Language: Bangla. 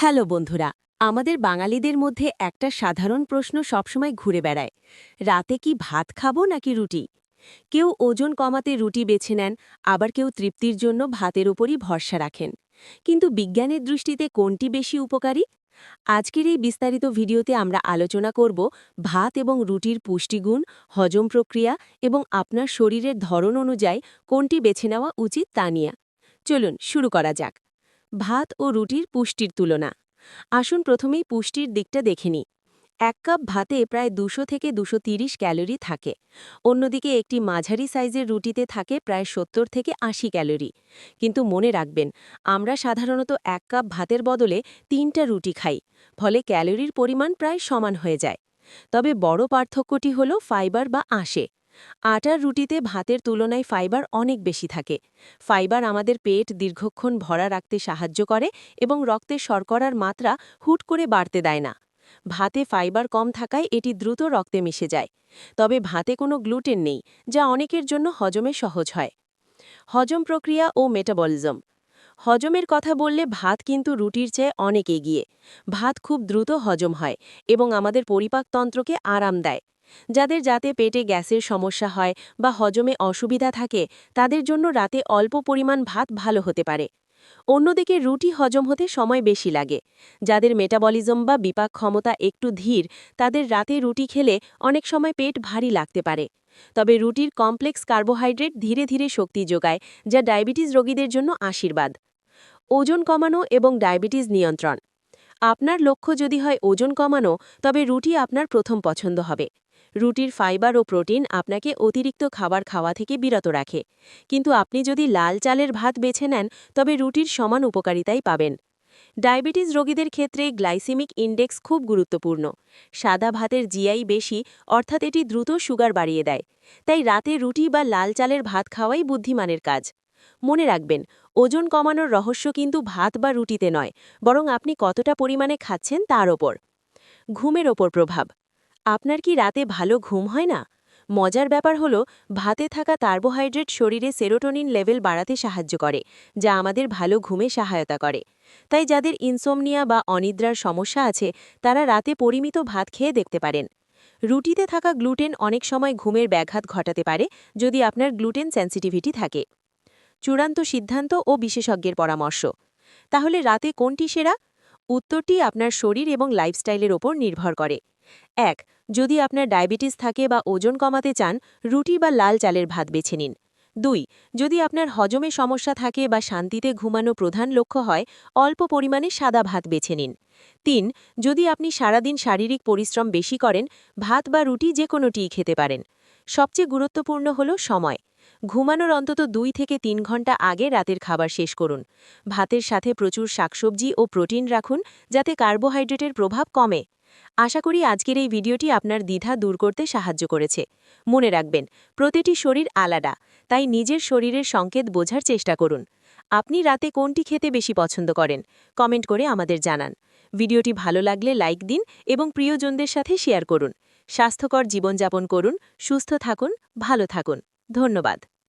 হ্যালো বন্ধুরা, আমাদের বাঙালিদের মধ্যে একটা সাধারণ প্রশ্ন সবসময় ঘুরে বেড়ায়। রাতে কি ভাত খাব নাকি রুটি? কেউ ওজন কমাতে রুটি বেছে নেন, আবার কেউ তৃপ্তির জন্য ভাতের ওপরই ভরসা রাখেন। কিন্তু বিজ্ঞানের দৃষ্টিতে কোনটি বেশি উপকারী? আজকের এই বিস্তারিত ভিডিওতে আমরা আলোচনা করব ভাত এবং রুটির পুষ্টিগুণ, হজম প্রক্রিয়া এবং আপনার শরীরের ধরন অনুযায়ী কোনটি বেছে নেওয়া উচিত তা নিয়ে। চলুন শুরু করা যাক। ভাত ও রুটির পুষ্টির তুলনা। আসুন প্রথমেই পুষ্টির দিকটা দেখে নিই। এক কাপ ভাতে প্রায় দুশো থেকে দুশো ক্যালোরি থাকে। অন্যদিকে একটি মাঝারি সাইজের রুটিতে থাকে প্রায় সত্তর থেকে আশি ক্যালোরি। কিন্তু মনে রাখবেন, আমরা সাধারণত এক কাপ ভাতের বদলে তিনটা রুটি খাই, ফলে ক্যালোরির পরিমাণ প্রায় সমান হয়ে যায়। তবে বড় পার্থক্যটি হল ফাইবার বা আঁশে। আটার রুটিতে ভাতের তুলনায় ফাইবার অনেক বেশি থাকে। ফাইবার আমাদের পেট দীর্ঘক্ষণ ভরা রাখতে সাহায্য করে এবং রক্তে শর্করার মাত্রা হুট করে বাড়তে দেয় না। ভাতে ফাইবার কম থাকায় এটি দ্রুত রক্তে মিশে যায়। তবে ভাতে কোনো গ্লুটেন নেই, যা অনেকের জন্য হজমে সহজ হয়। হজম প্রক্রিয়া ও মেটাবলিজম। হজমের কথা বললে ভাত কিন্তু রুটির চেয়ে অনেক এগিয়ে। ভাত খুব দ্রুত হজম হয় এবং আমাদের পরিপাকতন্ত্রকে আরাম দেয়। যাদের যাতে পেটে গ্যাসের সমস্যা হয় বা হজমে অসুবিধা থাকে, তাদের জন্য রাতে অল্প পরিমাণ ভাত ভালো হতে পারে। অন্যদিকে রুটি হজম হতে সময় বেশি লাগে। যাদের মেটাবলিজম বা বিপাক ক্ষমতা একটু ধীর, তাদের রাতে রুটি খেলে অনেক সময় পেট ভারী লাগতে পারে। তবে রুটির কমপ্লেক্স কার্বোহাইড্রেট ধীরে ধীরে শক্তি যোগায়, যা ডায়াবেটিস রোগীদের জন্য আশীর্বাদ। ওজন কমানো এবং ডায়াবেটিস নিয়ন্ত্রণ। আপনার লক্ষ্য যদি হয় ওজন কমানো, তবে রুটি আপনার প্রথম পছন্দ হবে। রুটির ফাইবার ও প্রোটিন আপনাকে অতিরিক্ত খাবার খাওয়া থেকে বিরত রাখে। কিন্তু আপনি যদি লাল চালের ভাত বেছে নেন, তবে রুটির সমান উপকারিতাই পাবেন। ডায়াবেটিস রোগীদের ক্ষেত্রে গ্লাইসেমিক ইন্ডেক্স খুব গুরুত্বপূর্ণ। সাদা ভাতের জিআই বেশি, অর্থাৎ এটি দ্রুত সুগার বাড়িয়ে দেয়। তাই রাতে রুটি বা লাল চালের ভাত খাওয়াই বুদ্ধিমানের কাজ। মনে রাখবেন, ওজন কমানোর রহস্য কিন্তু ভাত বা রুটিতে নয়, বরং আপনি কতটা পরিমাণে খাচ্ছেন তার ওপর। ঘুমের ওপর প্রভাব। আপনার কি রাতে ভালো ঘুম হয় না? মজার ব্যাপার হলো, ভাতে থাকা কার্বোহাইড্রেট শরীরে সেরোটোনিন লেভেল বাড়াতে সাহায্য করে, যা আমাদের ভালো ঘুমে সহায়তা করে। তাই যাদের ইনসোমনিয়া বা অনিদ্রার সমস্যা আছে, তারা রাতে পরিমিত ভাত খেয়ে দেখতে পারেন। রুটিতে থাকা গ্লুটেন অনেক সময় ঘুমের ব্যাঘাত ঘটাতে পারে, যদি আপনার গ্লুটেন সেন্সিটিভিটি থাকে। চূড়ান্ত সিদ্ধান্ত ও বিশেষজ্ঞের পরামর্শ। তাহলে রাতে কোনটি সেরা? উত্তরটি আপনার শরীর এবং লাইফস্টাইলের ওপর নির্ভর করে। এক, যদি আপনার ডায়াবেটিস থাকে বা ওজন কমাতে চান, রুটি বা লাল চালের ভাত বেছে নিন। দুই, যদি আপনার হজমে সমস্যা থাকে বা শান্তিতে ঘুমানো প্রধান লক্ষ্য হয়, অল্প পরিমাণে সাদা ভাত বেছে নিন। তিন, যদি আপনি সারাদিন শারীরিক পরিশ্রম বেশি করেন, ভাত বা রুটি যে কোনোটিই খেতে পারেন। সবচেয়ে গুরুত্বপূর্ণ হল সময়। ঘুমানোর অন্তত দুই থেকে তিন ঘণ্টা আগে রাতের খাবার শেষ করুন। ভাতের সাথে প্রচুর শাকসবজি ও প্রোটিন রাখুন, যাতে কার্বোহাইড্রেটের প্রভাব কমে। আশা করি আজকের এই ভিডিওটি আপনার দ্বিধা দূর করতে সাহায্য করেছে। মনে রাখবেন, প্রতিটি শরীর আলাদা, তাই নিজের শরীরের সংকেত বোঝার চেষ্টা করুন। আপনি রাতে কোনটি খেতে বেশি পছন্দ করেন? কমেন্ট করে আমাদের জানান। ভিডিওটি ভালো লাগলে লাইক দিন এবং প্রিয়জনদের সাথে শেয়ার করুন। স্বাস্থ্যকর জীবনযাপন করুন, সুস্থ থাকুন, ভালো থাকুন। ধন্যবাদ।